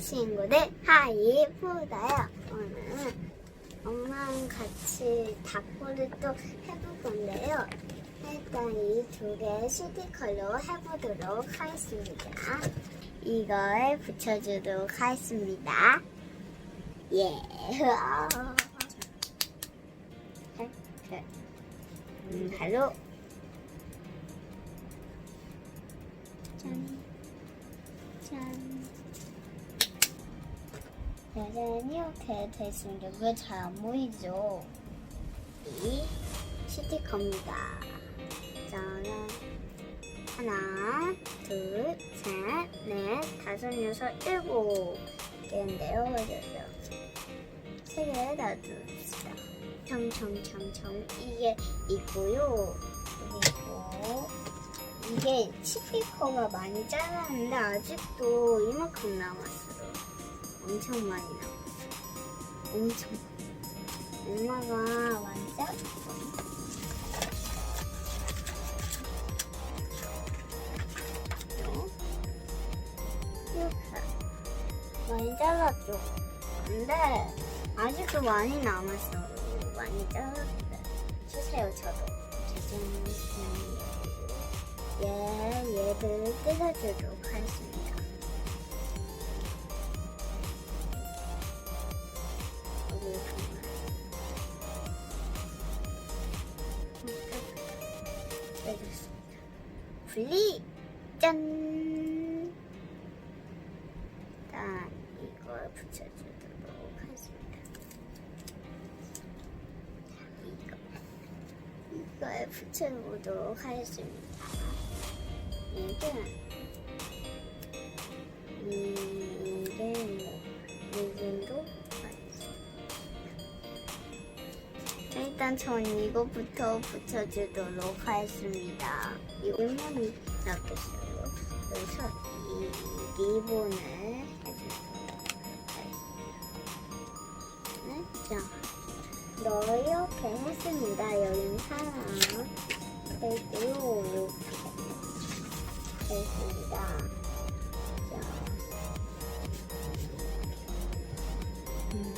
친구들 하이프다요. 오늘은 엄마랑 같이 닭볼을 또 해볼 건데요. 일단 이 두 개 스티커로 해보도록 하겠습니다. 이걸 붙여주도록 하겠습니다. 예. 음, 바로 짠. 짠. 짜잔 이렇게 됐습니다. 왜 잘 안 보이죠? 이 스티커입니다. 짜잔. 하나, 둘, 셋, 넷, 다섯, 여섯, 일곱 개인데요. 그래서 세개 놔둡시다. 청청청청 이게 있고요. 그리고 이게 스피커가 많이 잘랐는데 아직도 이만큼 남았어요. 엄청 많이 남았어요. 엄청. 엄마가 많이. 이렇게 많이 잘랐죠. 근데 아직도 많이 남았어요. 많이 잘랐는데 주세요 저도. 짜잔. 얘 얘를 뜯어주도록 하겠습니다. 분리 짠. 일단 이걸 붙여주도록 하겠습니다. 이거 이걸 붙여보도록 하겠습니다. 이게 일단 전 이거부터 붙여주도록 하겠습니다. 이 얼마나 낫겠어요? 그래서 이 리본을 해주도록 하겠습니다. 너 이렇게 했습니다. 여긴 하나, 그리고 이렇게. 됐습니다. 자. 음.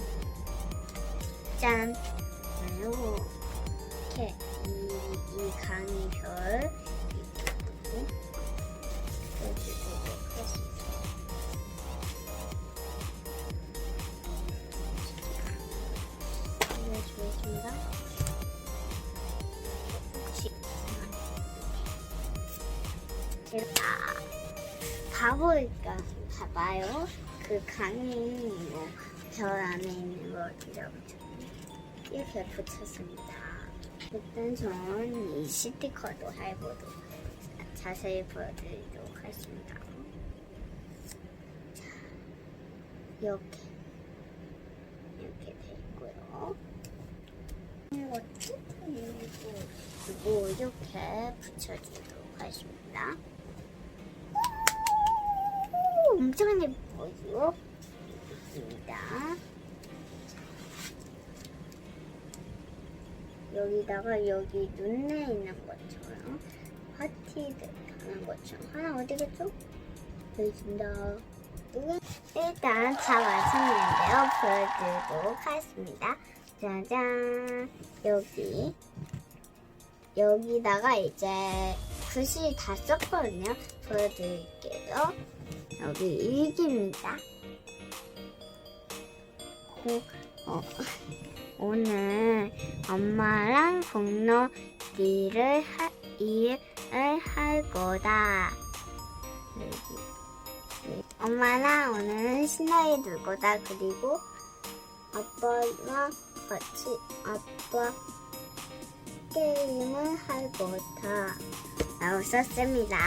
짠. 제가 가보니까 봐봐요. 그 강의 뭐별 안에 있는 거 이라고 이렇게 붙였습니다. 일단 저는 이 스티커도 해보도록 자세히 보여드리도록 하겠습니다. 자, 이렇게 이렇게 돼 있고요. 이거 뜯고 그리고 이렇게 붙여주도록 하겠습니다. 오, 엄청 예뻐요. 있습니다. 여기다가 여기 눈에 있는 것처럼 파티들 하는 것처럼 하나 어디겠죠? 이게 일단 다 완성했는데요. 보여드리도록 하겠습니다. 짜잔 여기 여기다가 이제 글씨 다 썼거든요. 보여드릴게요. 여기 일기입니다. 고, 어, 오늘 엄마랑 공놀이를 하, 일을 할 거다. 여기. 엄마랑 오늘 신나게 놀 거다. 그리고 아빠랑 같이 아빠 게임을 할 거다. 라고 썼습니다.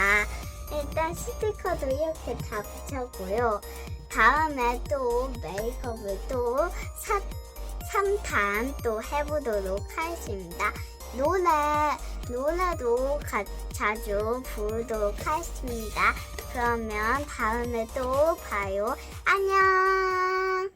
일단 스티커도 이렇게 다 붙였고요. 다음에 또 메이크업을 또 사, 3탄 또 해보도록 하겠습니다. 노래, 노래도 가, 자주 부르도록 하겠습니다. 그러면 다음에 또 봐요. 안녕!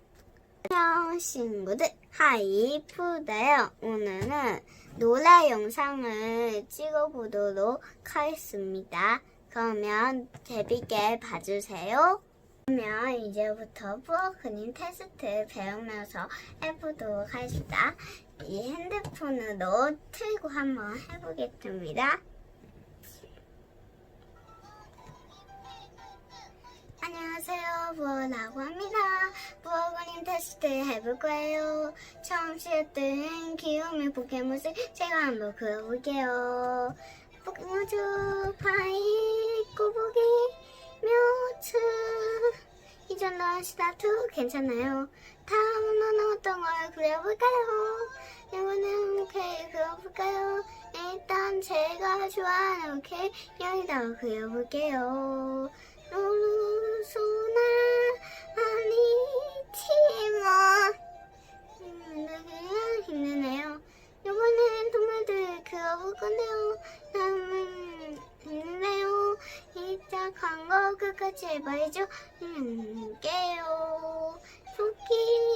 안녕, 친구들. 하이프데요. 오늘은 노래 영상을 찍어보도록 하겠습니다. 그러면 재밌게 봐주세요. 그러면 이제부터 부어 그림 테스트 배우면서 해보도록 하겠습니다. 이 핸드폰으로 틀고 한번 해보겠습니다. 안녕하세요. 부어라고 합니다. 부어 그림 테스트 해볼 거예요. 처음 시작된 귀요미 포켓몬을 제가 한번 그려볼게요. 포켓몬즈 파이 꼬부기 묘츠 이 정도 스타트 괜찮아요. 다음은 어떤 걸 그려볼까요? 이거는 이렇게 그려볼까요? 일단 제가 좋아하는 이렇게 여기다가 그려볼게요. 로루 소나 아니티모 힘내요 힘내네요. 이번엔 동물들 그려볼 건데요. 다음은 힘내요. 이따 광고 끝까지 해봐야죠. 힘낼게요. 토끼,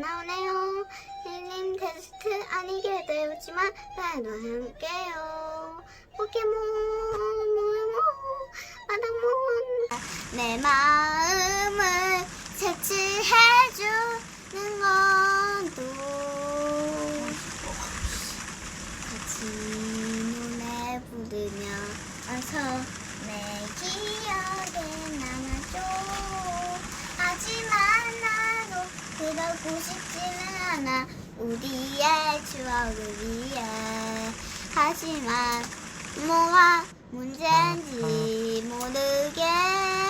안 나오네요. 힐링 테스트 아니게 되었지만 그래도 해볼게요. 포켓몬 모모 바닥몬 내 마음을 색칠해주는 건또 같이 노래 부르며 어서 내 기억에 남아줘 하지만 그러고 싶지는 않아. 우리의 추억을 위해. 하지만 뭐가 문제인지 모르겠